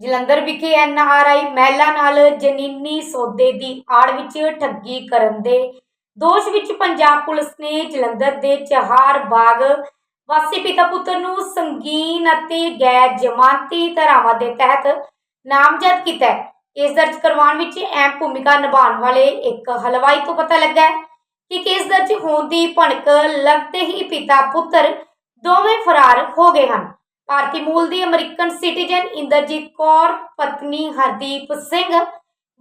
ਜਲੰਧਰ ਵਿਖੇ ਐਨਆਰਆਈ ਮਹਿਲਾ ਨਾਲ ਜਨੀਨੀ ਸੌਦੇ ਦੀ ਆੜ ਵਿੱਚ ਠੱਗੀ ਕਰਨ ਦੇ ਦੋਸ਼ ਵਿੱਚ ਪੰਜਾਬ ਪੁਲਿਸ ਨੇ ਜਲੰਧਰ ਦੇ ਚਹਾਰ ਬਾਗ ਵਾਸੀ ਪਿਤਾ ਪੁੱਤਰ ਨੂੰ ਸੰਗੀਨ ਅਤੇ ਗੈਰ ਜ਼ਮਾਨਤੀ ਧਾਰਾਵਾਂ ਦੇ ਤਹਿਤ ਨਾਮਜ਼ਦ ਕੀਤਾ ਹੈ। ਕੇਸ ਦਰਜ ਕਰਵਾਉਣ ਵਿੱਚ ਅਹਿਮ ਭੂਮਿਕਾ ਨਿਭਾਉਣ ਵਾਲੇ ਇੱਕ ਹਲਵਾਈ ਤੋਂ ਪਤਾ ਲੱਗਾ ਹੈ ਕਿ ਕੇਸ ਦਰਜ ਹੋਣ ਦੀ ਭਣਕ ਲੱਗਦੇ ਹੀ ਪਿਤਾ ਪੁੱਤਰ ਦੋਵੇਂ ਫਰਾਰ ਹੋ ਗਏ ਹਨ। ਭਾਰਤੀ ਮੂਲ ਦੀ ਅਮਰੀਕਨ ਸਿਟੀਜ਼ਨ ਇੰਦਰਜੀਤ ਕੌਰ, ਪਤਨੀ ਹਰਦੀਪ ਸਿੰਘ,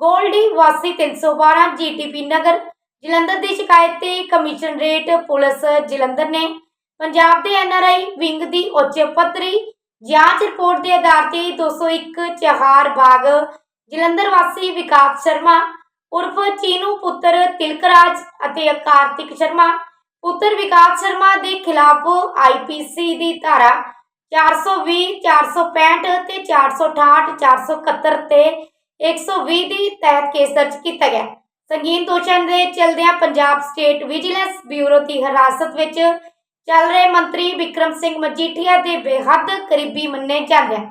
ਗੋਲਡੀ ਵਾਸੀ 312 ਜੀਟੀਪੀ ਨਗਰ, ਜਲੰਧਰ ਦੀ ਸ਼ਿਕਾਇਤ ਤੇ ਕਮਿਸ਼ਨਰੇਟ ਪੁਲਿਸ ਜਲੰਧਰ ਨੇ ਪੰਜਾਬ ਦੇ ਐਨਆਰਆਈ ਵਿੰਗ ਦੀ ਉੱਚ ਪੱਧਰੀ ਜਾਂਚ ਰਿਪੋਰਟ ਦੇ ਆਧਾਰ ਤੇ 201 ਚਹਾਰ ਬਾਗ, ਜਲੰਧਰ ਵਾਸੀ ਵਿਕਾਸ ਸ਼ਰਮਾ, ਉਰਫ ਚੀਨੂ ਪੁੱਤਰ ਤਿਲਕਰਾਜ ਅਤੇ ਕਾਰਤਿਕ ਸ਼ਰਮਾ, ਪੁੱਤਰ ਵਿਕਾਸ ਸ਼ਰਮਾ ਦੇ ਖਿਲਾਫ ਆਈਪੀਸੀ ਦੀ ਧਾਰਾ 420 465 ਤੇ 468 471 ਤੇ 120 ਦੀ ਤਹਿਤ ਕੇਸ ਦਰਜ ਕੀਤਾ ਗਿਆ। ਸੰਗੀਨ ਦੋਸ਼ਾਂ ਦੇ ਚਲਦਿਆਂ ਪੰਜਾਬ ਸਟੇਟ ਵਿਜੀਲੈਂਸ ਬਿਊਰੋ ਦੀ ਹਿਰਾਸਤ ਵਿੱਚ ਚੱਲ ਰਹੇ ਮੰਤਰੀ ਵਿਕਰਮ ਸਿੰਘ ਮਜੀਠੀਆ ਦੇ ਬੇਹੱਦ ਕਰੀਬੀ ਮੰਨੇ ਜਾਂਦੇ ਹਨ।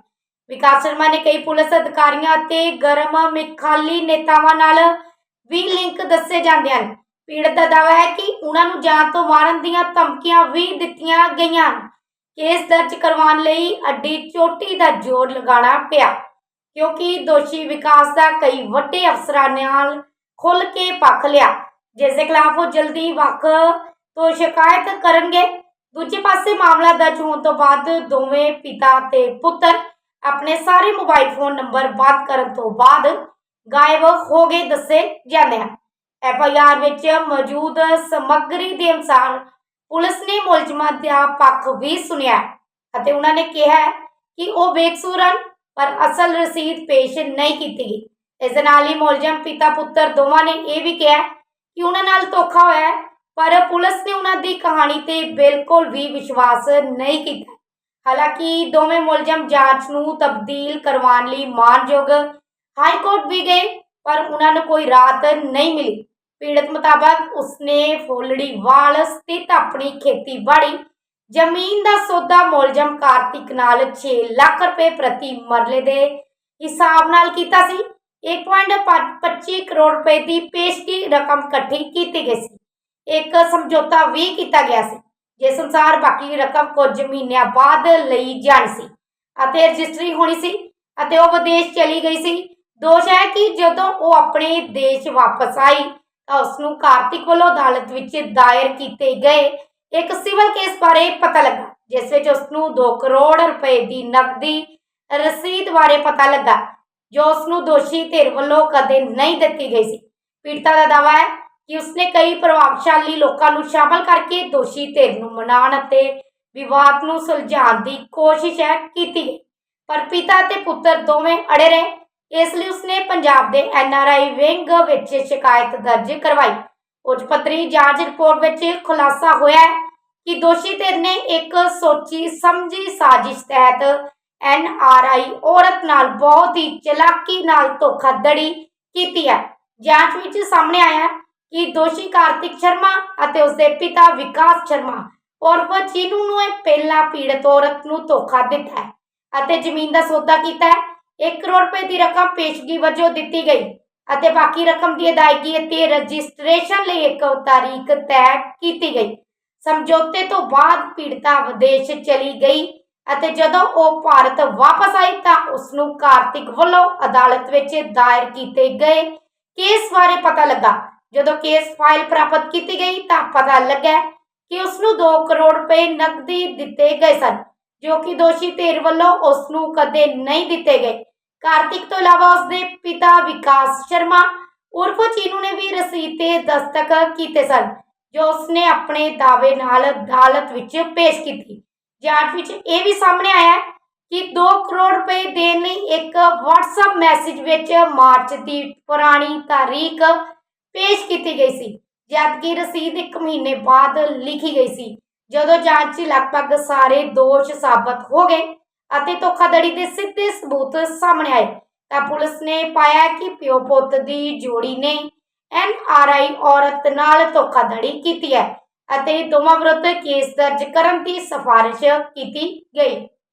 ਵਿਕਾਸ ਸ਼ਰਮਾ ਨੇ ਕਈ ਪੁਲਿਸ ਅਧਿਕਾਰੀਆਂ ਅਤੇ ਗਰਮ ਮਿਖਾਲੀ ਨੇਤਾਵਾਂ ਨਾਲ ਵੀ ਲਿੰਕ ਦੱਸੇ ਜਾਂਦੇ ਹਨ। ਪੀੜਤ ਦਾ ਦਾਅਵਾ ਹੈ ਕਿ ਉਹਨਾਂ ਨੂੰ ਜਾਨ ਤੋਂ ਮਾਰਨ ਦੀਆਂ ਧਮਕੀਆਂ ਵੀ ਦਿੱਤੀਆਂ ਗਈਆਂ ਹਨ। ਕੇਸ ਦਰਜ ਕਰਵਾਉਣ ਲਈ ਅੱਡੀ ਚੋਟੀ ਦਾ ਜ਼ੋਰ ਲਗਾਉਣਾ ਪਿਆ, ਕਿਉਂਕਿ ਦੋਸ਼ੀ ਵਿਕਾਸ ਦਾ ਕਈ ਵੱਡੇ ਅਫਸਰਾਂ ਨਾਲ ਖੁੱਲ ਕੇ ਪੱਖ ਲਿਆ। ਜਿਸ ਦੇ ਖਿਲਾਫ ਉਹ ਜਲਦੀ ਵੱਖ ਤੋਂ ਸ਼ਿਕਾਇਤ ਕਰਨਗੇ। ਦੂਜੇ ਪਾਸੇ ਮਾਮਲਾ ਦਰਜ ਹੋਣ ਤੋਂ ਬਾਅਦ ਦੋਵੇਂ ਪਿਤਾ ਤੇ ਪੁੱਤਰ ਆਪਣੇ ਸਾਰੇ ਮੋਬਾਈਲ ਫੋਨ ਨੰਬਰ ਬੰਦ ਕਰਨ ਤੋਂ ਬਾਅਦ ਗਾਇਬ ਹੋ ਗਏ ਦੱਸੇ ਜਾਂਦੇ ਹਨ। ਐਫ ਆਈ ਆਰ ਵਿੱਚ ਮੌਜੂਦ ਸਮੱਗਰੀ ਦੇ ਅਨੁਸਾਰ ਪੁਲਿਸ ਨੇ ਮੁਲਜ਼ਮਾਂ ਦਾ ਪੱਖ ਵੀ ਸੁਣਿਆ ਅਤੇ ਉਹਨਾਂ ਨੇ ਕਿਹਾ ਕਿ ਉਹ ਬੇਕਸੂਰ ਹਨ, ਪਰ ਅਸਲ ਰਸੀਦ ਪੇਸ਼ ਨਹੀਂ ਕੀਤੀ ਗਈ। ਇਸ ਨਾਲ ਹੀ ਮੁਲਜ਼ਮ ਪਿਤਾ ਪੁੱਤਰ ਦੋਵਾਂ ਨੇ ਇਹ ਵੀ ਕਿਹਾ ਕਿ ਉਹਨਾਂ ਨਾਲ ਧੋਖਾ ਹੋਇਆ ਪਰ ਪੁਲਿਸ ਨੇ ਉਹਨਾਂ ਦੀ ਕਹਾਣੀ ਤੇ ਬਿਲਕੁਲ ਵੀ ਵਿਸ਼ਵਾਸ ਨਹੀਂ ਕੀਤਾ। ਹਾਲਾਂਕਿ ਦੋਵੇਂ ਮੁਲਜ਼ਮ ਜਾਂਚ ਨੂੰ ਤਬਦੀਲ ਕਰਵਾਉਣ ਲਈ ਮਾਨਯੋਗ ਹਾਈ ਕੋਰਟ ਵੀ ਗਏ, ਪਰ ਉਹਨਾਂ ਨੂੰ ਕੋਈ ਰਾਹਤ ਨਹੀਂ ਮਿਲੀ। ਪੀੜਤ ਮੁਤਾਬਕ ਉਸਨੇ ਫੋਲੜੀਵਾਲ ਸਥਿਤ ਆਪਣੀ ਖੇਤੀਬਾੜੀ ਜ਼ਮੀਨ ਦਾ ਸੌਦਾ ਮੁਲਜ਼ਮ ਕਾਰਤਿਕ ਨਾਲ 6 ਲੱਖ ਰੁਪਏ ਪ੍ਰਤੀ ਮਰਲੇ ਦੇ ਹਿਸਾਬ ਨਾਲ ਕੀਤਾ ਸੀ। 1.25 ਕਰੋੜ ਰੁਪਏ ਦੀ ਪੇਸ਼ਗੀ ਰਕਮ ਇਕੱਠੀ ਕੀਤੀ ਗਈ ਸੀ। ਇੱਕ ਸਮਝੌਤਾ ਵੀ ਕੀਤਾ ਗਿਆ ਸੀ, ਜਿਸ ਅਨੁਸਾਰ ਬਾਕੀ ਰਕਮ ਕੁਝ ਮਹੀਨਿਆਂ ਬਾਅਦ ਲਈ ਜਾਣੀ ਸੀ ਅਤੇ ਰਜਿਸਟਰੀ ਹੋਣੀ ਸੀ ਅਤੇ ਉਹ ਵਿਦੇਸ਼ ਚਲੀ ਗਈ ਸੀ। ਦੋਸ਼ ਹੈ ਕਿ ਜਦੋਂ ਉਹ ਆਪਣੇ ਦੇਸ਼ ਵਾਪਸ ਆਈ ਤਾਂ ਉਸ ਨੂੰ ਕਾਰਤਿਕ ਵੱਲੋਂ ਅਦਾਲਤ ਵਿੱਚ ਦਾਇਰ ਕੀਤੇ ਗਏ ਇੱਕ ਸਿਵਲ ਕੇਸ ਬਾਰੇ ਪਤਾ ਲੱਗਾ, ਜਿਸ ਵਿੱਚ ਉਸ ਨੂੰ 2 ਕਰੋੜ ਰੁਪਏ ਦੀ ਨਕਦੀ ਰਸੀਦ ਬਾਰੇ ਪਤਾ ਲੱਗਾ, ਜੋ ਉਸ ਨੂੰ ਦੋਸ਼ੀ ਧਿਰ ਵੱਲੋਂ ਕਦੇ ਨਹੀਂ ਦਿੱਤੀ ਗਈ ਸੀ। ਪੀੜਤਾ ਦਾ ਦਾਅਵਾ ਹੈ ਕਿ ਉਸਨੇ ਕਈ ਪ੍ਰਭਾਵਸ਼ਾਲੀ ਲੋਕਾਂ ਨੂੰ ਸ਼ਾਮਲ ਕਰਕੇ ਦੋਸ਼ੀ ਧਿਰ ਨੂੰ ਮਨਾਉਣ ਅਤੇ ਵਿਵਾਦ ਨੂੰ ਸੁਲਝਾਉਣ ਦੀ ਕੋਸ਼ਿਸ਼ ਹੈ ਕੀਤੀ ਪਰ ਪਿਤਾ ਤੇ ਪੁੱਤਰ ਦੋਵੇਂ ਅੜੇ ਰਹੇ ਇਸ ਲਈ ਉਸਨੇ ਪੰਜਾਬ ਦੇ ਐਨਆਰਆਈ ਵਿੰਗ ਵਿੱਚ ਸ਼ਿਕਾਇਤ ਦਰਜ ਕਰਵਾਈ। ਉੱਚ ਪੱਧਰੀ ਜਾਂਚ ਰਿਪੋਰਟ ਵਿੱਚ ਖੁਲਾਸਾ ਹੋਇਆ ਹੈ ਕਿ ਦੋਸ਼ੀ ਧਿਰ ਨੇ ਇੱਕ ਸੋਚੀ ਸਮਝੀ ਸਾਜ਼ਿਸ਼ ਤਹਿਤ ਐਨਆਰਆਈ ਔਰਤ ਨਾਲ ਬਹੁਤ ਹੀ ਚਲਾਕੀ ਨਾਲ ਧੋਖਾਧੜੀ ਕੀਤੀ ਹੈ। ਜਾਂਚ ਵਿੱਚ ਸਾਹਮਣੇ ਆਇਆ ਕਿ ਦੋਸ਼ੀ ਕਾਰਤਿਕ ਸ਼ਰਮਾ ਅਤੇ ਉਸਦੇ ਪਿਤਾ ਵਿਕਾਸ ਸ਼ਰਮਾ ਉਰਫ ਚੀਨੂ ਨੂੰ ਇਹ ਪਹਿਲਾਂ ਪੀੜਤ ਔਰਤ ਨੂੰ ਧੋਖਾ ਦਿੱਤਾ ਹੈ ਅਤੇ ਜ਼ਮੀਨ ਦਾ ਸੌਦਾ ਕੀਤਾ ਹੈ। 1 ਕਰੋੜ ਰੁਪਏ ਦੀ ਰਕਮ ਪੇਸ਼ਗੀ ਵਜੋਂ ਦਿੱਤੀ ਗਈ ਅਤੇ ਬਾਕੀ ਰਕਮ ਦੀ ਅਦਾਇਗੀ ਅਤੇ ਰਜਿਸਟ੍ਰੇਸ਼ਨ ਲਈ ਇੱਕ ਤਾਰੀਖ ਤੈਅ ਕੀਤੀ ਗਈ ਸਮਝੌਤੇ ਤੋਂ ਬਾਅਦ ਪੀੜਤਾ ਵਿਦੇਸ਼ ਚਲੀ ਗਈ ਅਤੇ ਜਦੋਂ ਉਹ ਭਾਰਤ ਵਾਪਸ ਆਈ ਤਾਂ ਉਸ ਨੂੰ ਕਾਰਤਿਕ ਵੱਲੋਂ ਅਦਾਲਤ ਵਿੱਚ ਦਾਇਰ ਕੀਤੇ ਗਏ ਕੇਸ ਬਾਰੇ ਪਤਾ ਲੱਗਾ ਜਦੋਂ ਕੇਸ ਫਾਈਲ ਪ੍ਰਾਪਤ ਕੀਤੀ ਗਈ ਤਾਂ ਪਤਾ ਲੱਗਾ ਕਿ ਉਸ ਨੂੰ 2 ਕਰੋੜ ਰੁਪਏ ਨਕਦੀ ਦਿੱਤੇ ਗਏ ਸਨ ਜੋ ਕਿ ਦੋਸ਼ੀ ਧਿਰ ਵੱਲੋਂ ਉਸ ਨੂੰ ਕਦੇ ਨਹੀਂ ਦਿੱਤੇ ਗਏ ਕਾਰਤਿਕ ਤੋਂ ਇਲਾਵਾ ਉਸਦੇ ਪਿਤਾ ਵਿਕਾਸ ਸ਼ਰਮਾ ਉਰਫ ਚੀਨੂ ਨੇ ਵੀ ਰਸੀਦ ਤੇ ਦਸਤਖਤ ਕੀਤੇ ਸਨ ਜੋ ਉਸਨੇ ਆਪਣੇ ਦਾਅਵੇ ਨਾਲ ਅਦਾਲਤ ਵਿੱਚ ਪੇਸ਼ ਕੀਤੀ ਜਾਂਚ ਵਿੱਚ ਇਹ ਵੀ ਸਾਹਮਣੇ ਆਇਆ ਕਿ 2 ਕਰੋੜ ਰੁਪਏ ਦੇਣ ਲਈ ਇੱਕ WhatsApp ਮੈਸੇਜ ਵਿੱਚ ਮਾਰਚ ਦੀ ਪੁਰਾਣੀ ਤਾਰੀਖ ਪੇਸ਼ ਕੀਤੀ ਗਈ ਸੀ ਜਦਕਿ ਰਸੀਦ 1 ਮਹੀਨੇ ਬਾਅਦ ਲਿਖੀ ਗਈ ਸੀ ਜਦੋਂ ਜਾਂਚ 'ਚ ਲਗਭਗ ਸਾਰੇ ਦੋਸ਼ ਸਾਬਤ ਹੋ ਗਏ ਅਤੇ ਧੋਖਾਧੜੀ ਦੇ ਸਿੱਧੇ ਸਬੂਤ ਸਾਹਮਣੇ ਆਏ। ਤਾਂ ਪੁਲਿਸ ਨੇ ਪਾਇਆ ਕਿ ਪਿਓ ਪੁੱਤ ਦੀ ਜੋੜੀ ਨੇ ਐਨ ਆਰ ਆਈ ਔਰਤ ਨਾਲ ਧੋਖਾਧੜੀ ਕੀਤੀ ਹੈ ਅਤੇ ਦੋਵਾਂ ਵਿਰੁੱਧ ਕੇਸ ਦਰਜ ਕਰਨ ਦੀ ਸਿਫਾਰਿਸ਼ ਕੀਤੀ ਗਈ।